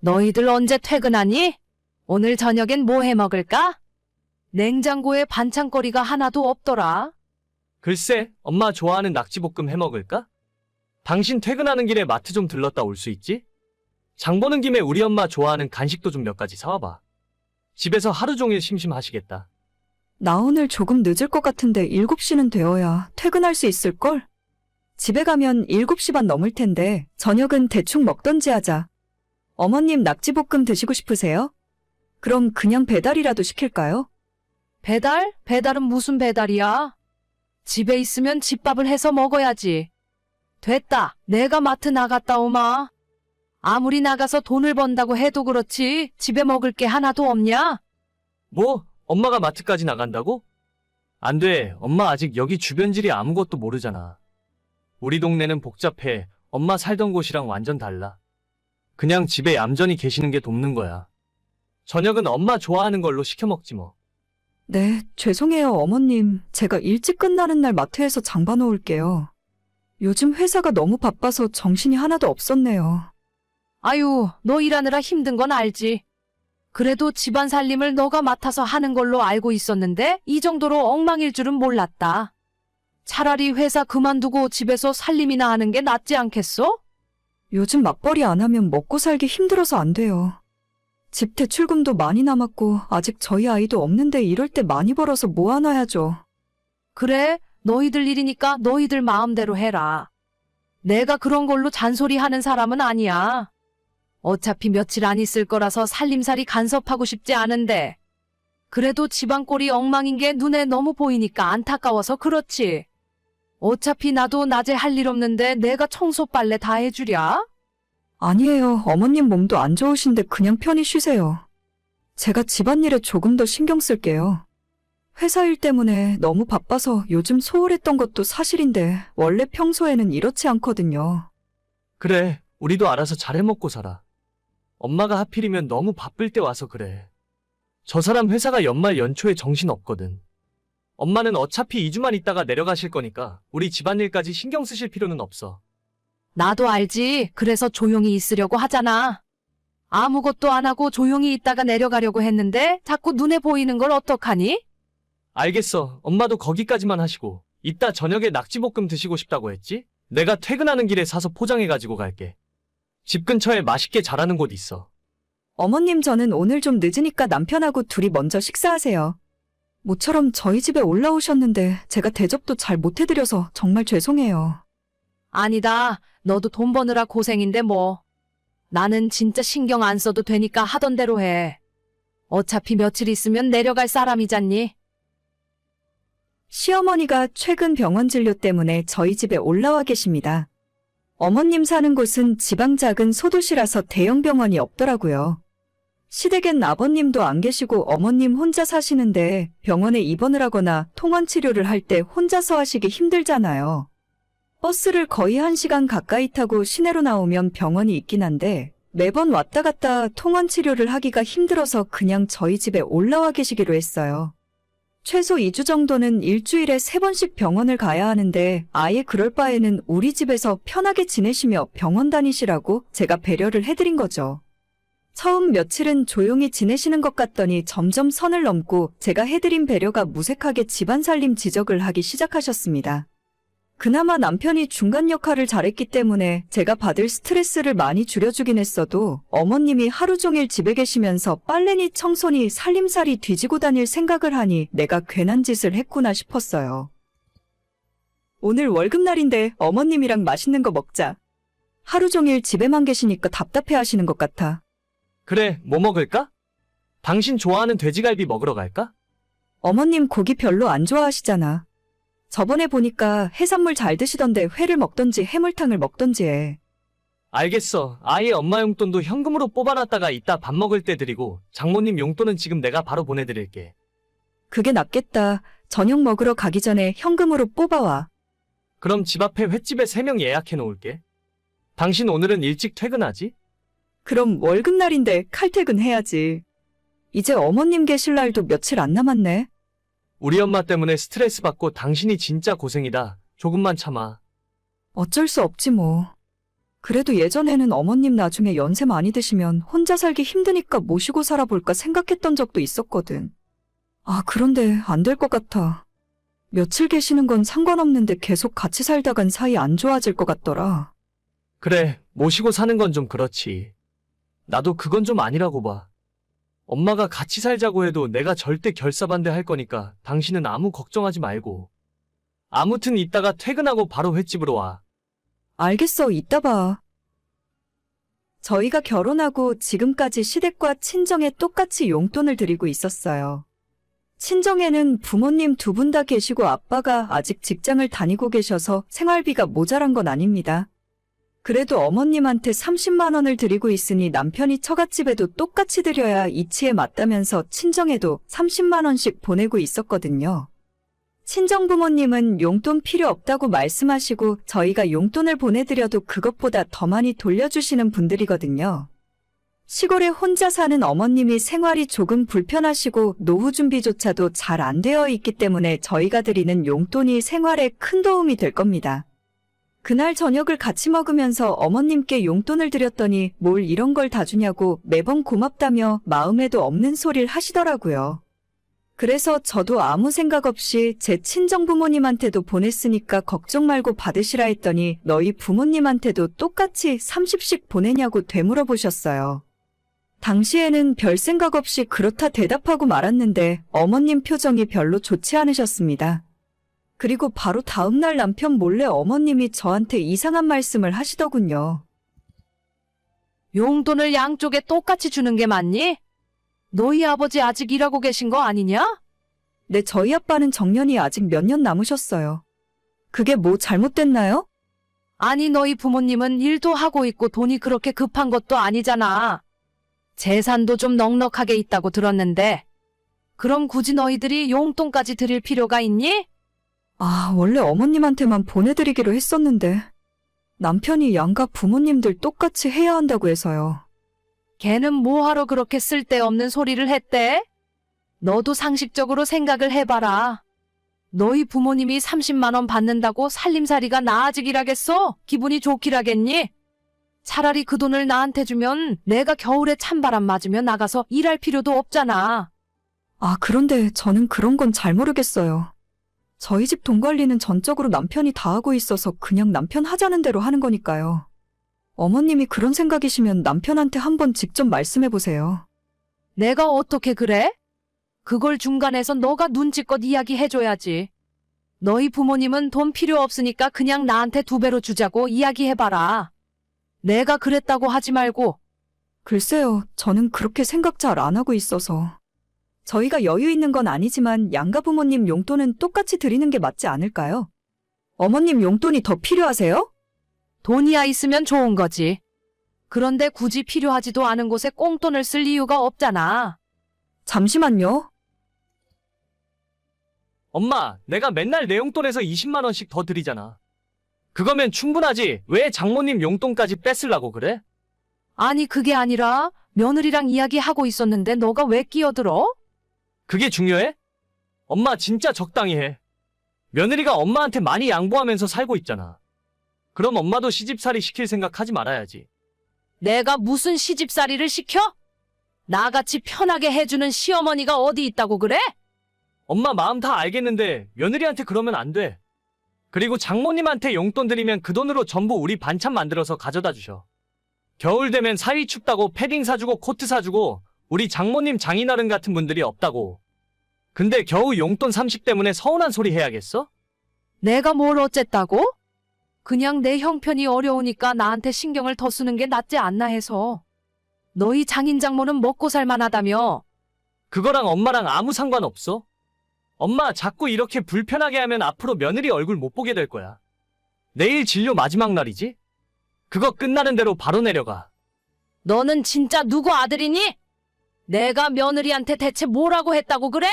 너희들 언제 퇴근하니? 오늘 저녁엔 뭐 해 먹을까? 냉장고에 반찬거리가 하나도 없더라. 글쎄, 엄마 좋아하는 낙지볶음 해 먹을까? 당신 퇴근하는 길에 마트 좀 들렀다 올 수 있지? 장 보는 김에 우리 엄마 좋아하는 간식도 좀 몇 가지 사와봐. 집에서 하루 종일 심심하시겠다. 나 오늘 조금 늦을 것 같은데 7시는 되어야 퇴근할 수 있을걸? 집에 가면 7시 반 넘을 텐데 저녁은 대충 먹던지 하자. 어머님 낙지볶음 드시고 싶으세요? 그럼 그냥 배달이라도 시킬까요? 배달? 배달은 무슨 배달이야? 집에 있으면 집밥을 해서 먹어야지. 됐다. 내가 마트 나갔다 오마. 아무리 나가서 돈을 번다고 해도 그렇지 집에 먹을 게 하나도 없냐? 뭐? 엄마가 마트까지 나간다고? 안 돼. 엄마 아직 여기 주변질이 아무것도 모르잖아. 우리 동네는 복잡해. 엄마 살던 곳이랑 완전 달라. 그냥 집에 얌전히 계시는 게 돕는 거야. 저녁은 엄마 좋아하는 걸로 시켜 먹지 뭐. 네, 죄송해요, 어머님. 제가 일찍 끝나는 날 마트에서 장 봐놓을게요. 요즘 회사가 너무 바빠서 정신이 하나도 없었네요. 아유, 너 일하느라 힘든 건 알지. 그래도 집안 살림을 너가 맡아서 하는 걸로 알고 있었는데 이 정도로 엉망일 줄은 몰랐다. 차라리 회사 그만두고 집에서 살림이나 하는 게 낫지 않겠어? 요즘 맞벌이 안 하면 먹고 살기 힘들어서 안 돼요. 집 대출금도 많이 남았고 아직 저희 아이도 없는데 이럴 때 많이 벌어서 모아놔야죠. 그래, 너희들 일이니까 너희들 마음대로 해라. 내가 그런 걸로 잔소리 하는 사람은 아니야. 어차피 며칠 안 있을 거라서 살림살이 간섭하고 싶지 않은데. 그래도 집안 꼴이 엉망인 게 눈에 너무 보이니까 안타까워서 그렇지. 어차피 나도 낮에 할 일 없는데 내가 청소 빨래 다 해주랴? 아니에요. 어머님 몸도 안 좋으신데 그냥 편히 쉬세요. 제가 집안일에 조금 더 신경 쓸게요. 회사 일 때문에 너무 바빠서 요즘 소홀했던 것도 사실인데 원래 평소에는 이렇지 않거든요. 그래, 우리도 알아서 잘해 먹고 살아. 엄마가 하필이면 너무 바쁠 때 와서 그래. 저 사람 회사가 연말 연초에 정신 없거든. 엄마는 어차피 2주만 있다가 내려가실 거니까 우리 집안일까지 신경 쓰실 필요는 없어. 나도 알지. 그래서 조용히 있으려고 하잖아. 아무것도 안 하고 조용히 있다가 내려가려고 했는데 자꾸 눈에 보이는 걸 어떡하니? 알겠어. 엄마도 거기까지만 하시고. 이따 저녁에 낙지볶음 드시고 싶다고 했지? 내가 퇴근하는 길에 사서 포장해 가지고 갈게. 집 근처에 맛있게 잘하는 곳 있어. 어머님 저는 오늘 좀 늦으니까 남편하고 둘이 먼저 식사하세요. 모처럼 저희 집에 올라오셨는데 제가 대접도 잘 못해드려서 정말 죄송해요. 아니다. 너도 돈 버느라 고생인데 뭐. 나는 진짜 신경 안 써도 되니까 하던 대로 해. 어차피 며칠 있으면 내려갈 사람이잖니. 시어머니가 최근 병원 진료 때문에 저희 집에 올라와 계십니다. 어머님 사는 곳은 지방 작은 소도시라서 대형 병원이 없더라고요. 시댁엔 아버님도 안 계시고 어머님 혼자 사시는데 병원에 입원을 하거나 통원 치료를 할 때 혼자서 하시기 힘들잖아요. 버스를 거의 한시간 가까이 타고 시내로 나오면 병원이 있긴 한데 매번 왔다 갔다 통원 치료를 하기가 힘들어서 그냥 저희 집에 올라와 계시기로 했어요. 최소 2주 정도는 일주일에 3번씩 병원을 가야 하는데 아예 그럴 바에는 우리 집에서 편하게 지내시며 병원 다니시라고 제가 배려를 해드린 거죠. 처음 며칠은 조용히 지내시는 것 같더니 점점 선을 넘고 제가 해드린 배려가 무색하게 집안 살림 지적을 하기 시작하셨습니다. 그나마 남편이 중간 역할을 잘했기 때문에 제가 받을 스트레스를 많이 줄여주긴 했어도 어머님이 하루 종일 집에 계시면서 빨래니 청소니 살림살이 뒤지고 다닐 생각을 하니 내가 괜한 짓을 했구나 싶었어요. 오늘 월급날인데 어머님이랑 맛있는 거 먹자. 하루 종일 집에만 계시니까 답답해 하시는 것 같아. 그래, 뭐 먹을까? 당신 좋아하는 돼지갈비 먹으러 갈까? 어머님 고기 별로 안 좋아하시잖아. 저번에 보니까 해산물 잘 드시던데 회를 먹던지 해물탕을 먹던지 해. 알겠어. 아예 엄마 용돈도 현금으로 뽑아놨다가 이따 밥 먹을 때 드리고 장모님 용돈은 지금 내가 바로 보내드릴게. 그게 낫겠다. 저녁 먹으러 가기 전에 현금으로 뽑아와. 그럼 집 앞에 횟집에 3명 예약해 놓을게. 당신 오늘은 일찍 퇴근하지? 그럼 월급날인데 칼퇴근 해야지. 이제 어머님 계실 날도 며칠 안 남았네. 우리 엄마 때문에 스트레스 받고 당신이 진짜 고생이다. 조금만 참아. 어쩔 수 없지 뭐. 그래도 예전에는 어머님 나중에 연세 많이 드시면 혼자 살기 힘드니까 모시고 살아볼까 생각했던 적도 있었거든. 아, 그런데 안 될 것 같아. 며칠 계시는 건 상관없는데 계속 같이 살다간 사이 안 좋아질 것 같더라. 그래, 모시고 사는 건 좀 그렇지. 나도 그건 좀 아니라고 봐. 엄마가 같이 살자고 해도 내가 절대 결사반대 할 거니까 당신은 아무 걱정하지 말고. 아무튼 이따가 퇴근하고 바로 횟집으로 와. 알겠어, 이따 봐. 저희가 결혼하고 지금까지 시댁과 친정에 똑같이 용돈을 드리고 있었어요. 친정에는 부모님 두 분 다 계시고 아빠가 아직 직장을 다니고 계셔서 생활비가 모자란 건 아닙니다. 그래도 어머님한테 30만 원을 드리고 있으니 남편이 처갓집에도 똑같이 드려야 이치에 맞다면서 친정에도 30만 원씩 보내고 있었거든요. 친정 부모님은 용돈 필요 없다고 말씀하시고 저희가 용돈을 보내드려도 그것보다 더 많이 돌려주시는 분들이거든요. 시골에 혼자 사는 어머님이 생활이 조금 불편하시고 노후 준비조차도 잘 안 되어 있기 때문에 저희가 드리는 용돈이 생활에 큰 도움이 될 겁니다. 그날 저녁을 같이 먹으면서 어머님께 용돈을 드렸더니 뭘 이런 걸 다 주냐고 매번 고맙다며 마음에도 없는 소리를 하시더라고요. 그래서 저도 아무 생각 없이 제 친정 부모님한테도 보냈으니까 걱정 말고 받으시라 했더니 너희 부모님한테도 똑같이 30씩 보내냐고 되물어 보셨어요. 당시에는 별 생각 없이 그렇다 대답하고 말았는데 어머님 표정이 별로 좋지 않으셨습니다. 그리고 바로 다음날 남편 몰래 어머님이 저한테 이상한 말씀을 하시더군요. 용돈을 양쪽에 똑같이 주는 게 맞니? 너희 아버지 아직 일하고 계신 거 아니냐? 네, 저희 아빠는 정년이 아직 몇 년 남으셨어요. 그게 뭐 잘못됐나요? 아니, 너희 부모님은 일도 하고 있고 돈이 그렇게 급한 것도 아니잖아. 재산도 좀 넉넉하게 있다고 들었는데. 그럼 굳이 너희들이 용돈까지 드릴 필요가 있니? 아, 원래 어머님한테만 보내드리기로 했었는데. 남편이 양가 부모님들 똑같이 해야 한다고 해서요. 걔는 뭐하러 그렇게 쓸데없는 소리를 했대? 너도 상식적으로 생각을 해봐라. 너희 부모님이 30만 원 받는다고 살림살이가 나아지기라겠어? 기분이 좋기라겠니? 차라리 그 돈을 나한테 주면 내가 겨울에 찬바람 맞으며 나가서 일할 필요도 없잖아. 아, 그런데 저는 그런 건 잘 모르겠어요. 저희 집 돈 관리는 전적으로 남편이 다 하고 있어서 그냥 남편 하자는 대로 하는 거니까요. 어머님이 그런 생각이시면 남편한테 한번 직접 말씀해 보세요. 내가 어떻게 그래? 그걸 중간에서 너가 눈치껏 이야기해줘야지. 너희 부모님은 돈 필요 없으니까 그냥 나한테 두 배로 주자고 이야기해봐라. 내가 그랬다고 하지 말고, 글쎄요, 저는 그렇게 생각 잘 안 하고 있어서. 저희가 여유 있는 건 아니지만 양가 부모님 용돈은 똑같이 드리는 게 맞지 않을까요? 어머님 용돈이 더 필요하세요? 돈이야 있으면 좋은 거지. 그런데 굳이 필요하지도 않은 곳에 꽁돈을 쓸 이유가 없잖아. 잠시만요. 엄마, 내가 맨날 내 용돈에서 20만 원씩 더 드리잖아. 그거면 충분하지. 왜 장모님 용돈까지 뺏으려고 그래? 아니, 그게 아니라 며느리랑 이야기하고 있었는데 너가 왜 끼어들어? 그게 중요해? 엄마 진짜 적당히 해. 며느리가 엄마한테 많이 양보하면서 살고 있잖아. 그럼 엄마도 시집살이 시킬 생각 하지 말아야지. 내가 무슨 시집살이를 시켜? 나같이 편하게 해주는 시어머니가 어디 있다고 그래? 엄마 마음 다 알겠는데 며느리한테 그러면 안 돼. 그리고 장모님한테 용돈 드리면 그 돈으로 전부 우리 반찬 만들어서 가져다 주셔. 겨울 되면 사위 춥다고 패딩 사주고 코트 사주고 우리 장모님 장인어른 같은 분들이 없다고. 근데 겨우 용돈 30 때문에 서운한 소리 해야겠어? 내가 뭘 어쨌다고? 그냥 내 형편이 어려우니까 나한테 신경을 더 쓰는 게 낫지 않나 해서. 너희 장인 장모는 먹고 살만하다며. 그거랑 엄마랑 아무 상관 없어. 엄마 자꾸 이렇게 불편하게 하면 앞으로 며느리 얼굴 못 보게 될 거야. 내일 진료 마지막 날이지? 그거 끝나는 대로 바로 내려가. 너는 진짜 누구 아들이니? 내가 며느리한테 대체 뭐라고 했다고 그래?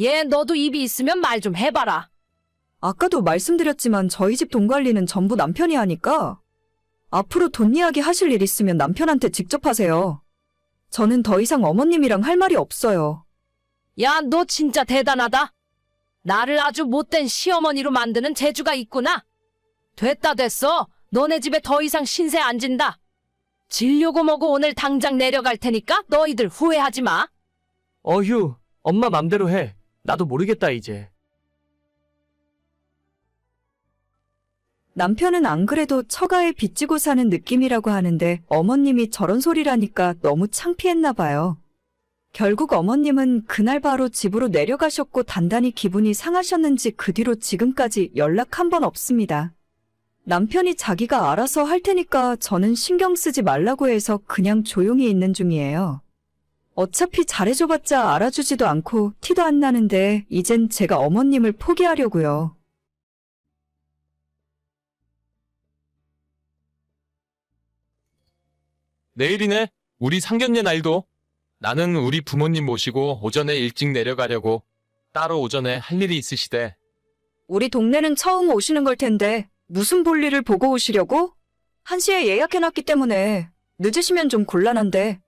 얘 너도 입이 있으면 말 좀 해봐라. 아까도 말씀드렸지만 저희 집 돈 관리는 전부 남편이 하니까 앞으로 돈 이야기 하실 일 있으면 남편한테 직접 하세요. 저는 더 이상 어머님이랑 할 말이 없어요. 야, 너 진짜 대단하다. 나를 아주 못된 시어머니로 만드는 재주가 있구나. 됐다 됐어. 너네 집에 더 이상 신세 안 진다. 질려고 뭐고 오늘 당장 내려갈 테니까 너희들 후회하지 마. 어휴, 엄마 맘대로 해. 나도 모르겠다, 이제. 남편은 안 그래도 처가에 빚지고 사는 느낌이라고 하는데 어머님이 저런 소리라니까 너무 창피했나 봐요. 결국 어머님은 그날 바로 집으로 내려가셨고 단단히 기분이 상하셨는지 그 뒤로 지금까지 연락 한 번 없습니다. 남편이 자기가 알아서 할 테니까 저는 신경 쓰지 말라고 해서 그냥 조용히 있는 중이에요. 어차피 잘해줘봤자 알아주지도 않고 티도 안 나는데 이젠 제가 어머님을 포기하려고요. 내일이네. 우리 상견례 날도. 나는 우리 부모님 모시고 오전에 일찍 내려가려고. 따로 오전에 할 일이 있으시대. 우리 동네는 처음 오시는 걸 텐데 무슨 볼일을 보고 오시려고? 1시에 예약해놨기 때문에 늦으시면 좀 곤란한데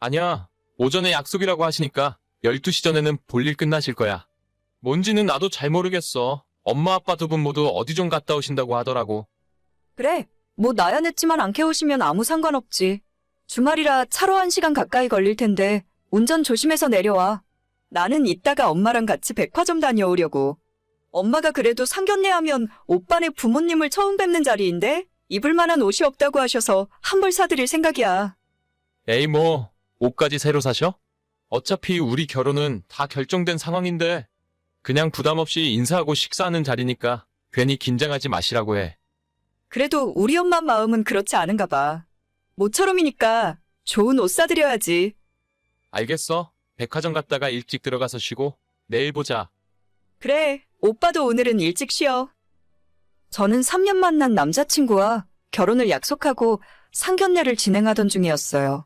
아니야. 오전에 약속이라고 하시니까 12시 전에는 볼일 끝나실 거야. 뭔지는 나도 잘 모르겠어. 엄마 아빠 두 분 모두 어디 좀 갔다 오신다고 하더라고. 그래 뭐 나야 늦지만 안 깨우시면 아무 상관없지 주말이라 차로 1시간 가까이 걸릴 텐데 운전 조심해서 내려와 나는 이따가 엄마랑 같이 백화점 다녀오려고 엄마가 그래도 상견례 하면 오빠네 부모님을 처음 뵙는 자리인데 입을 만한 옷이 없다고 하셔서 한 벌 사드릴 생각이야 에이 뭐 옷까지 새로 사셔? 어차피 우리 결혼은 다 결정된 상황인데 그냥 부담 없이 인사하고 식사하는 자리니까 괜히 긴장하지 마시라고 해. 그래도 우리 엄마 마음은 그렇지 않은가 봐. 모처럼이니까 좋은 옷 사드려야지. 알겠어. 백화점 갔다가 일찍 들어가서 쉬고 내일 보자. 그래, 오빠도 오늘은 일찍 쉬어. 저는 3년 만난 남자친구와 결혼을 약속하고 상견례를 진행하던 중이었어요.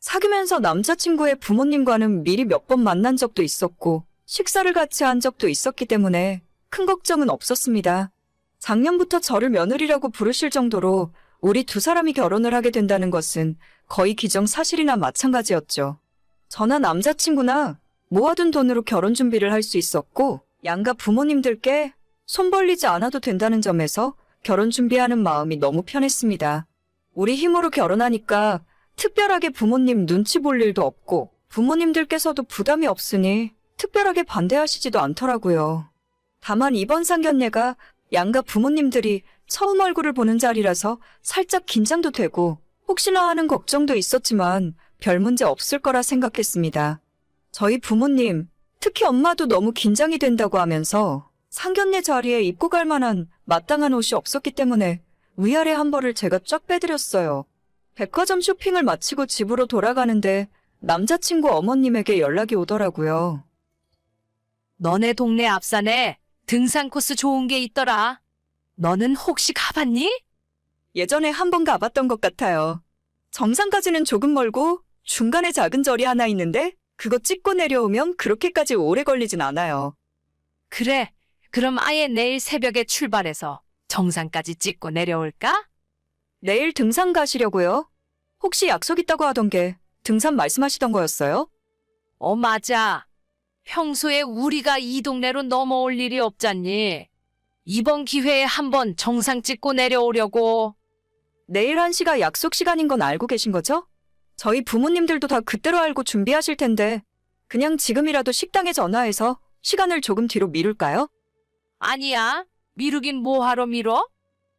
사귀면서 남자친구의 부모님과는 미리 몇 번 만난 적도 있었고, 식사를 같이 한 적도 있었기 때문에 큰 걱정은 없었습니다. 작년부터 저를 며느리라고 부르실 정도로 우리 두 사람이 결혼을 하게 된다는 것은 거의 기정사실이나 마찬가지였죠. 저나 남자친구나 모아둔 돈으로 결혼 준비를 할 수 있었고, 양가 부모님들께 손 벌리지 않아도 된다는 점에서 결혼 준비하는 마음이 너무 편했습니다. 우리 힘으로 결혼하니까 특별하게 부모님 눈치 볼 일도 없고, 부모님들께서도 부담이 없으니 특별하게 반대하시지도 않더라고요. 다만 이번 상견례가 양가 부모님들이 처음 얼굴을 보는 자리라서 살짝 긴장도 되고 혹시나 하는 걱정도 있었지만 별 문제 없을 거라 생각했습니다. 저희 부모님, 특히 엄마도 너무 긴장이 된다고 하면서 상견례 자리에 입고 갈 만한 마땅한 옷이 없었기 때문에 위아래 한 벌을 제가 쫙 빼드렸어요. 백화점 쇼핑을 마치고 집으로 돌아가는데 남자친구 어머님에게 연락이 오더라고요. 너네 동네 앞산에 등산 코스 좋은 게 있더라. 너는 혹시 가봤니? 예전에 한 번 가봤던 것 같아요. 정상까지는 조금 멀고 중간에 작은 절이 하나 있는데 그거 찍고 내려오면 그렇게까지 오래 걸리진 않아요. 그래. 그럼 아예 내일 새벽에 출발해서 정상까지 찍고 내려올까? 내일 등산 가시려고요? 혹시 약속 있다고 하던 게 등산 말씀하시던 거였어요? 어, 맞아. 평소에 우리가 이 동네로 넘어올 일이 없잖니. 이번 기회에 한번 정상 찍고 내려오려고. 내일 1시가 약속 시간인 건 알고 계신 거죠? 저희 부모님들도 다 그때로 알고 준비하실 텐데 그냥 지금이라도 식당에 전화해서 시간을 조금 뒤로 미룰까요? 아니야. 미루긴 뭐하러 미뤄?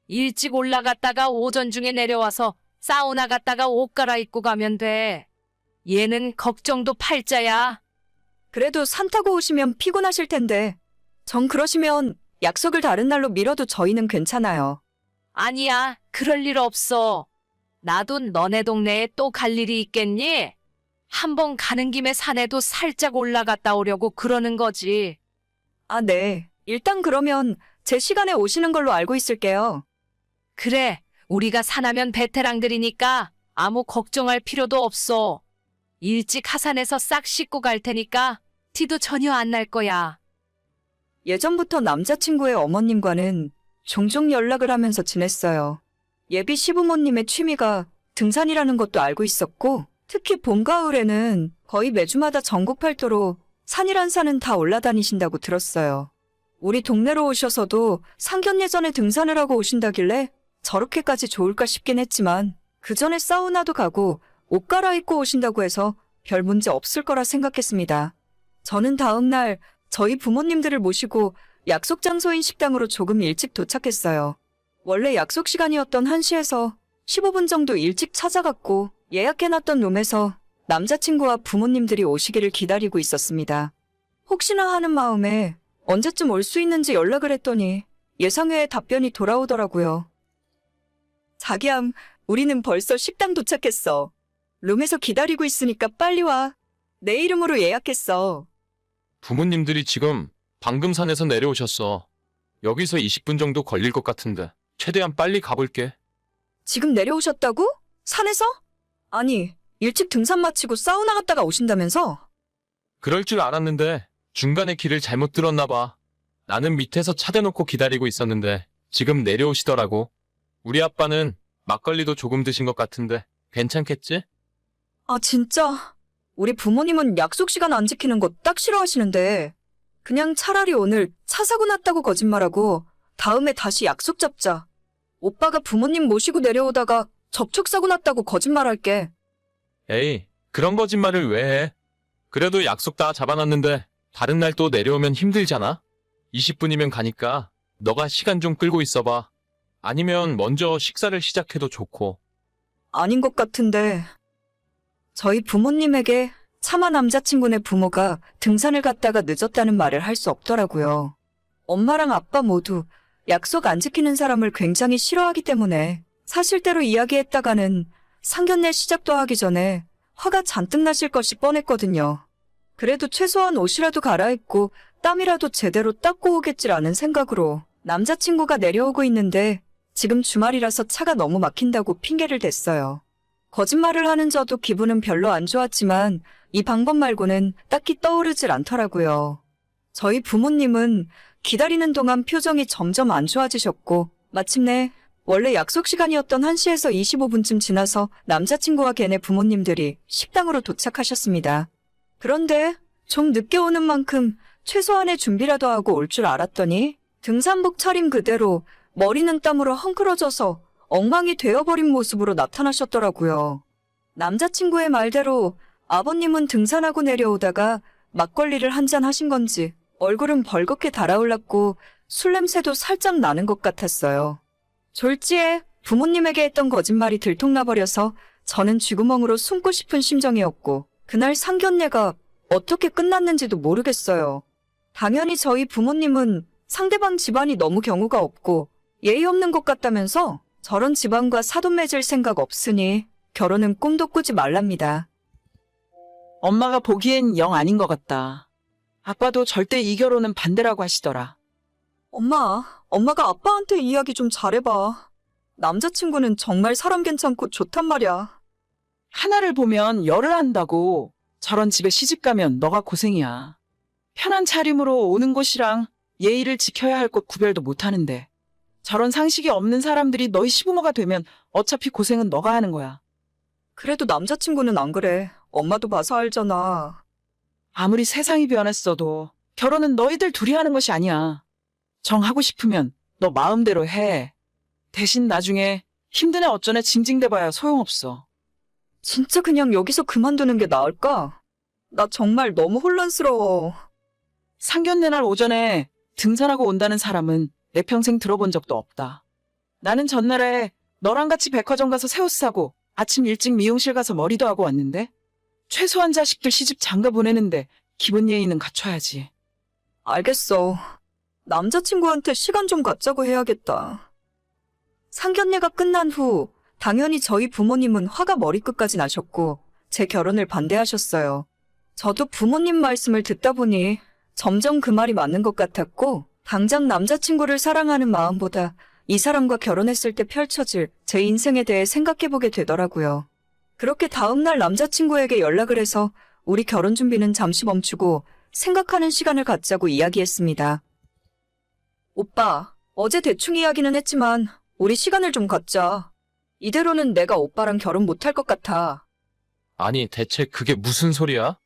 일찍 올라갔다가 오전 중에 내려와서 사우나 갔다가 옷 갈아입고 가면 돼. 얘는 걱정도 팔자야. 그래도 산 타고 오시면 피곤하실 텐데 전 그러시면 약속을 다른 날로 미뤄도 저희는 괜찮아요. 아니야. 그럴 일 없어. 나도 너네 동네에 또 갈 일이 있겠니? 한번 가는 김에 산에도 살짝 올라갔다 오려고 그러는 거지. 아, 네. 일단 그러면 제 시간에 오시는 걸로 알고 있을게요. 그래, 우리가 산하면 베테랑들이니까 아무 걱정할 필요도 없어. 일찍 하산해서 싹 씻고 갈 테니까 티도 전혀 안 날 거야. 예전부터 남자친구의 어머님과는 종종 연락을 하면서 지냈어요. 예비 시부모님의 취미가 등산이라는 것도 알고 있었고, 특히 봄, 가을에는 거의 매주마다 전국 팔도로 산이란 산은 다 올라다니신다고 들었어요. 우리 동네로 오셔서도 상견례 전에 등산을 하고 오신다길래 저렇게까지 좋을까 싶긴 했지만 그 전에 사우나도 가고 옷 갈아입고 오신다고 해서 별 문제 없을 거라 생각했습니다. 저는 다음 날 저희 부모님들을 모시고 약속 장소인 식당으로 조금 일찍 도착했어요. 원래 약속 시간이었던 1시에서 15분 정도 일찍 찾아갔고 예약해놨던 룸에서 남자친구와 부모님들이 오시기를 기다리고 있었습니다. 혹시나 하는 마음에 언제쯤 올 수 있는지 연락을 했더니 예상외의 답변이 돌아오더라고요. 자기야, 우리는 벌써 식당 도착했어. 룸에서 기다리고 있으니까 빨리 와. 내 이름으로 예약했어. 부모님들이 지금 방금 산에서 내려오셨어. 여기서 20분 정도 걸릴 것 같은데 최대한 빨리 가볼게. 지금 내려오셨다고? 산에서? 아니, 일찍 등산 마치고 사우나 갔다가 오신다면서? 그럴 줄 알았는데 중간에 길을 잘못 들었나 봐. 나는 밑에서 차 대놓고 기다리고 있었는데 지금 내려오시더라고. 우리 아빠는 막걸리도 조금 드신 것 같은데 괜찮겠지? 아, 진짜? 우리 부모님은 약속 시간 안 지키는 거 딱 싫어하시는데, 그냥 차라리 오늘 차 사고 났다고 거짓말하고, 다음에 다시 약속 잡자. 오빠가 부모님 모시고 내려오다가 접촉사고 났다고 거짓말할게. 에이, 그런 거짓말을 왜 해? 그래도 약속 다 잡아놨는데 다른 날 또 내려오면 힘들잖아? 20분이면 가니까 너가 시간 좀 끌고 있어봐. 아니면 먼저 식사를 시작해도 좋고. 아닌 것 같은데. 저희 부모님에게 차마 남자친구네 부모가 등산을 갔다가 늦었다는 말을 할 수 없더라고요. 엄마랑 아빠 모두 약속 안 지키는 사람을 굉장히 싫어하기 때문에 사실대로 이야기했다가는 상견례 시작도 하기 전에 화가 잔뜩 나실 것이 뻔했거든요. 그래도 최소한 옷이라도 갈아입고 땀이라도 제대로 닦고 오겠지라는 생각으로 남자친구가 내려오고 있는데 지금 주말이라서 차가 너무 막힌다고 핑계를 댔어요. 거짓말을 하는 저도 기분은 별로 안 좋았지만 이 방법 말고는 딱히 떠오르질 않더라고요. 저희 부모님은 기다리는 동안 표정이 점점 안 좋아지셨고 마침내 원래 약속 시간이었던 1시에서 25분쯤 지나서 남자친구와 걔네 부모님들이 식당으로 도착하셨습니다. 그런데 좀 늦게 오는 만큼 최소한의 준비라도 하고 올 줄 알았더니 등산복 차림 그대로 머리는 땀으로 헝클어져서 엉망이 되어버린 모습으로 나타나셨더라고요. 남자친구의 말대로 아버님은 등산하고 내려오다가 막걸리를 한 잔 하신 건지 얼굴은 벌겋게 달아올랐고 술 냄새도 살짝 나는 것 같았어요. 졸지에 부모님에게 했던 거짓말이 들통나버려서 저는 쥐구멍으로 숨고 싶은 심정이었고 그날 상견례가 어떻게 끝났는지도 모르겠어요. 당연히 저희 부모님은 상대방 집안이 너무 경우가 없고 예의 없는 것 같다면서 저런 집안과 사돈 맺을 생각 없으니 결혼은 꿈도 꾸지 말랍니다. 엄마가 보기엔 영 아닌 것 같다. 아빠도 절대 이 결혼은 반대라고 하시더라. 엄마, 엄마가 아빠한테 이야기 좀 잘해봐. 남자친구는 정말 사람 괜찮고 좋단 말이야. 하나를 보면 열을 한다고. 저런 집에 시집 가면 너가 고생이야. 편한 차림으로 오는 곳이랑 예의를 지켜야 할 곳 구별도 못 하는데. 저런 상식이 없는 사람들이 너희 시부모가 되면 어차피 고생은 너가 하는 거야. 그래도 남자친구는 안 그래. 엄마도 봐서 알잖아. 아무리 세상이 변했어도 결혼은 너희들 둘이 하는 것이 아니야. 정하고 싶으면 너 마음대로 해. 대신 나중에 애 어쩌네 징징대봐야 소용없어. 진짜 그냥 여기서 그만두는 게 나을까? 나 정말 너무 혼란스러워. 상견례 날 오전에 등산하고 온다는 사람은 내 평생 들어본 적도 없다. 나는 전날에 너랑 같이 백화점 가서 새 옷 사고 아침 일찍 미용실 가서 머리도 하고 왔는데 최소한 자식들 시집 장가 보내는데 기본 예의는 갖춰야지. 알겠어. 남자친구한테 시간 좀 갖자고 해야겠다. 상견례가 끝난 후 당연히 저희 부모님은 화가 머리끝까지 나셨고 제 결혼을 반대하셨어요. 저도 부모님 말씀을 듣다 보니 점점 그 말이 맞는 것 같았고 당장 남자친구를 사랑하는 마음보다 이 사람과 결혼했을 때 펼쳐질 제 인생에 대해 생각해보게 되더라고요. 그렇게 다음날 남자친구에게 연락을 해서 우리 결혼 준비는 잠시 멈추고 생각하는 시간을 갖자고 이야기했습니다. 오빠, 어제 대충 이야기는 했지만 우리 시간을 좀 갖자. 이대로는 내가 오빠랑 결혼 못할 것 같아. 아니, 대체 그게 무슨 소리야?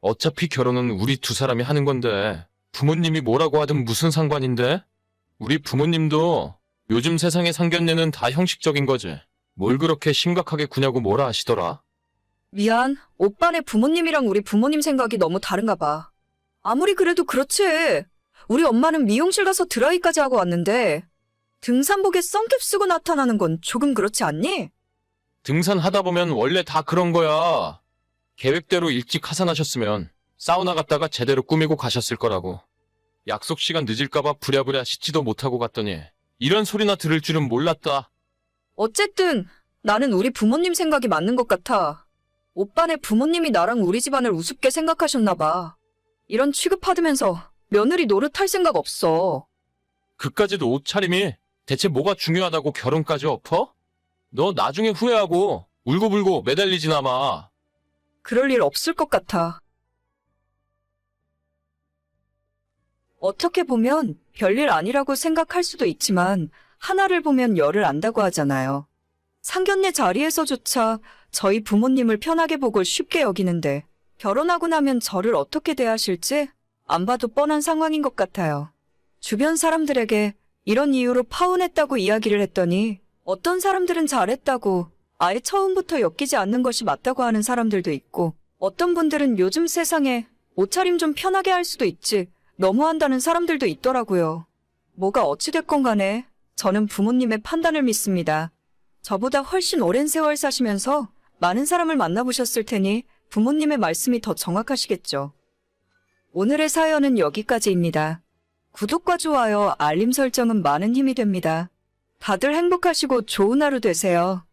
어차피 결혼은 우리 두 사람이 하는 건데 부모님이 뭐라고 하든 무슨 상관인데? 우리 부모님도 요즘 세상의 상견례는 다 형식적인 거지. 뭘 그렇게 심각하게 구냐고 뭐라 하시더라. 미안. 오빠네 부모님이랑 우리 부모님 생각이 너무 다른가 봐. 아무리 그래도 그렇지. 우리 엄마는 미용실 가서 드라이까지 하고 왔는데 등산복에 선캡 쓰고 나타나는 건 조금 그렇지 않니? 등산하다 보면 원래 다 그런 거야. 계획대로 일찍 하산하셨으면 사우나 갔다가 제대로 꾸미고 가셨을 거라고. 약속 시간 늦을까봐 부랴부랴 씻지도 못하고 갔더니 이런 소리나 들을 줄은 몰랐다. 어쨌든 나는 우리 부모님 생각이 맞는 것 같아. 오빠네 부모님이 나랑 우리 집안을 우습게 생각하셨나 봐. 이런 취급받으면서 며느리 노릇할 생각 없어. 그까지도 옷차림이 대체 뭐가 중요하다고 결혼까지 엎어? 너 나중에 후회하고 울고불고 매달리지나 마. 그럴 일 없을 것 같아. 어떻게 보면 별일 아니라고 생각할 수도 있지만 하나를 보면 열을 안다고 하잖아요. 상견례 자리에서조차 저희 부모님을 편하게 보고 쉽게 여기는데 결혼하고 나면 저를 어떻게 대하실지 안 봐도 뻔한 상황인 것 같아요. 주변 사람들에게 이런 이유로 파혼했다고 이야기를 했더니 어떤 사람들은 잘했다고 아예 처음부터 엮이지 않는 것이 맞다고 하는 사람들도 있고 어떤 분들은 요즘 세상에 옷차림 좀 편하게 할 수도 있지 너무한다는 사람들도 있더라고요. 뭐가 어찌됐건 간에 저는 부모님의 판단을 믿습니다. 저보다 훨씬 오랜 세월 사시면서 많은 사람을 만나보셨을 테니 부모님의 말씀이 더 정확하시겠죠. 오늘의 사연은 여기까지입니다. 구독과 좋아요, 알림 설정은 많은 힘이 됩니다. 다들 행복하시고 좋은 하루 되세요.